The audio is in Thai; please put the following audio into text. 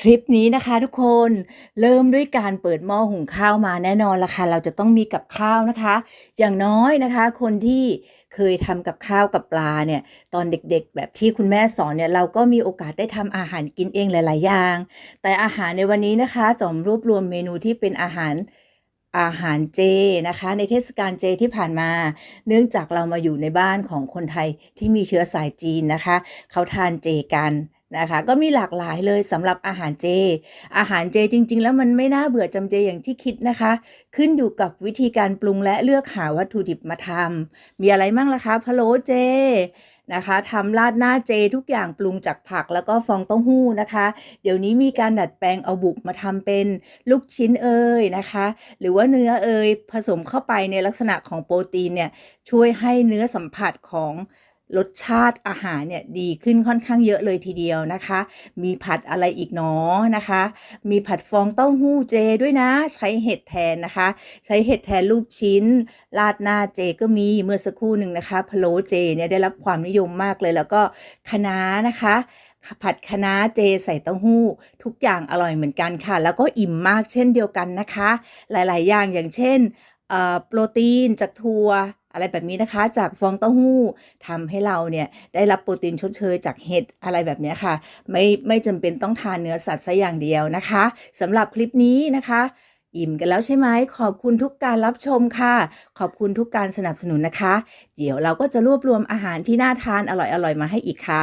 คลิปนี้นะคะทุกคนเริ่มด้วยการเปิดหม้อหุงข้าวมาแน่นอนละค่ะเราจะต้องมีกับข้าวนะคะ อย่างน้อยนะคะ คนที่เคยทำกับข้าวกับปลาเนี่ยตอนเด็กๆ แบบที่คุณแม่สอนเนี่ยเราก็มีโอกาสได้ทำอาหารกินเองหลาย ๆ อย่าง แต่อาหารในวันนี้นะคะจอมรวบรวมเมนูที่เป็นอาหารอาหารเจนะคะ ในเทศกาลเจที่ผ่านมา เนื่องจากเรามาอยู่ในบ้านของคนไทยที่มีเชื้อสายจีนนะคะ เขาทานเจกัน นะคะก็มีหลากหลายเลยสำหรับอาหารเจ อาหารเจจริง ๆ แล้วมันไม่น่าเบื่อจำเจอย่างที่คิดนะคะ ขึ้นอยู่กับวิธีการปรุงและเลือกหาวัตถุดิบมาทำมีอะไรมั่งล่ะคะพะโล้เจนะคะทำราดหน้าเจทุกอย่างปรุงจากผักแล้วก็ฟองเต้าหู้นะคะ เดี๋ยวนี้มีการดัดแปลงเอาบุกมาทำเป็นลูกชิ้นเอยนะคะ หรือว่าเนื้อเอยผสมเข้าไปในลักษณะของโปรตีนเนี่ยช่วยให้เนื้อสัมผัสของ รสชาติอาหารเนี่ยดีขึ้นค่อนข้างเยอะเลยทีเดียวนะคะ มีผัดอะไรอีกเนาะนะคะ มีผัดฟองเต้าหู้เจด้วยนะ ใช้เห็ดแทนนะคะ ใช้เห็ดแทนลูกชิ้น ราดหน้าเจก็มีเมื่อสักครู่หนึ่งนะคะพะโล้เจเนี่ยได้รับความนิยมมากเลยแล้วก็คะน้านะคะผัดคะน้าเจใส่เต้าหู้ ทุกอย่างอร่อยเหมือนกันค่ะ แล้วก็อิ่มมากเช่นเดียวกันนะคะ หลาย ๆ อย่างอย่างเช่น โปรตีนจากถั่วอะไรแบบนี้นะคะ จากฟองเต้าหู้ทำให้เราเนี่ยได้รับโปรตีนชดเชยจากเห็ดอะไรแบบนี้ค่ะ ไม่ไม่จำเป็นต้องทานเนื้อสัตว์ซะอย่างเดียวนะคะสำหรับคลิปนี้นะคะอิ่มกันแล้วใช่ไหม ขอบคุณทุกการรับชมค่ะ ขอบคุณทุกการสนับสนุนนะคะ เดี๋ยวเราก็จะรวบรวมอาหารที่น่าทานอร่อยๆมาให้อีกค่ะ